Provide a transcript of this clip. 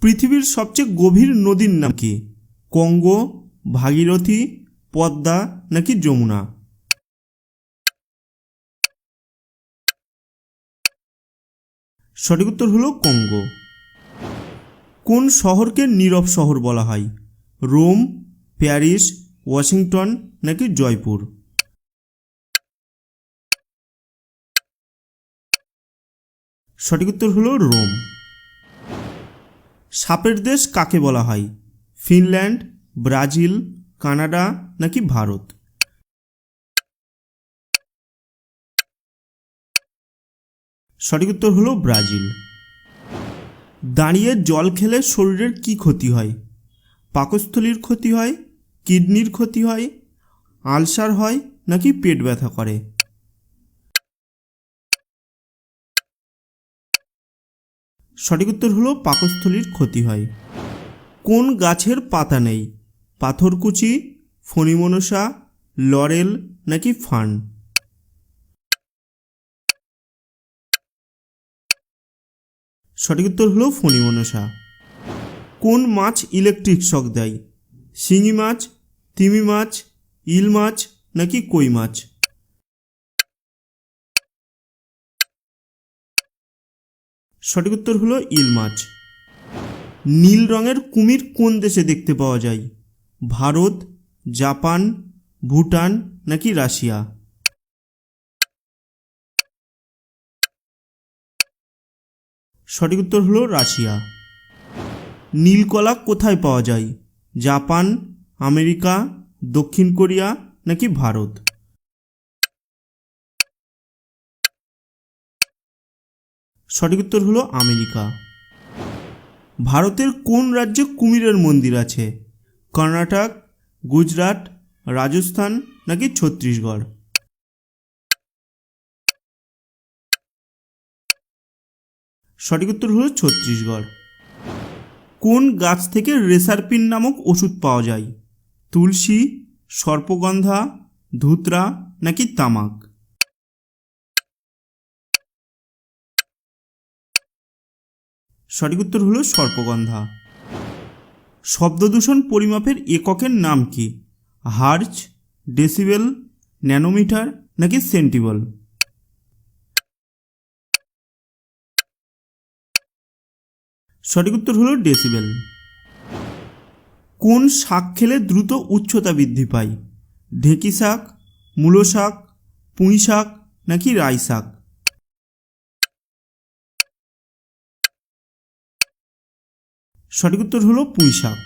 পৃথিবীর সবচেয়ে গভীর নদীর নাম কি? কঙ্গো, ভাগীরথী, পদ্মা নাকি যমুনা? সঠিক উত্তর হলো কঙ্গো। কোন শহরকে নীরব শহর বলা হয়? রোম, প্যারিস, ওয়াশিংটন নাকি জয়পুর? সঠিক উত্তর হলো রোম। সাপের দেশ কাকে বলা হয়? ফিনল্যান্ড, ব্রাজিল, কানাডা নাকি ভারত? সঠিক উত্তর হলো ব্রাজিল। দাঁড়িয়ে জল খেলে শরীরের কি ক্ষতি হয়? পাকস্থলীর ক্ষতি হয়, কিডনির ক্ষতি হয়, আলসার হয় নাকি পেট ব্যথা করে? সঠিক উত্তর হলো পাকস্থলীর ক্ষতি হয়। কোন গাছের পাতা নেই? পাথরকুচি, ফণিমনসা, লরেল নাকি ফান সঠিক উত্তর হলো ফণিমনসা। কোন মাছ ইলেকট্রিক শক দেয়? শিঙি মাছ, তিমি মাছ, ইল মাছ নাকি কই মাছ? সঠিক উত্তর হলো ইল মাছ। নীল রঙের কুমির কোন দেশে দেখতে পাওয়া যায়? ভারত, জাপান, ভুটান নাকি রাশিয়া? সঠিক উত্তর হলো রাশিয়া। নীলকলা কোথায় পাওয়া যায়? জাপান, আমেরিকা, দক্ষিণ কোরিয়া নাকি ভারত? সঠিক উত্তর হলো আমেরিকা। ভারতের কোন রাজ্যে কুমিরের মন্দির আছে? কর্ণাটক, গুজরাট, রাজস্থান নাকি ছত্তিশগড়? সঠিক উত্তর হলো ছত্তিশগড়। কোন গাছ থেকে রেসারপিন নামক ওষুধ পাওয়া যায়? তুলসী, সর্পগন্ধা, ধুতরা নাকি তামাক? সঠিক উত্তর হলো সর্পগন্ধা। শব্দদূষণ পরিমাপের এককের নাম কি? হার্জ, ডেসিবেল, ন্যানোমিটার নাকি সেন্টিবল? সঠিক উত্তর হলো ডেসিবেল। কোন শাক খেলে দ্রুত উচ্চতা বৃদ্ধি পায়? ঢেঁকি শাক, মূলো শাক, পুঁই শাক নাকি রাই শাক? সঠিক উত্তর হলো পুঁই শাক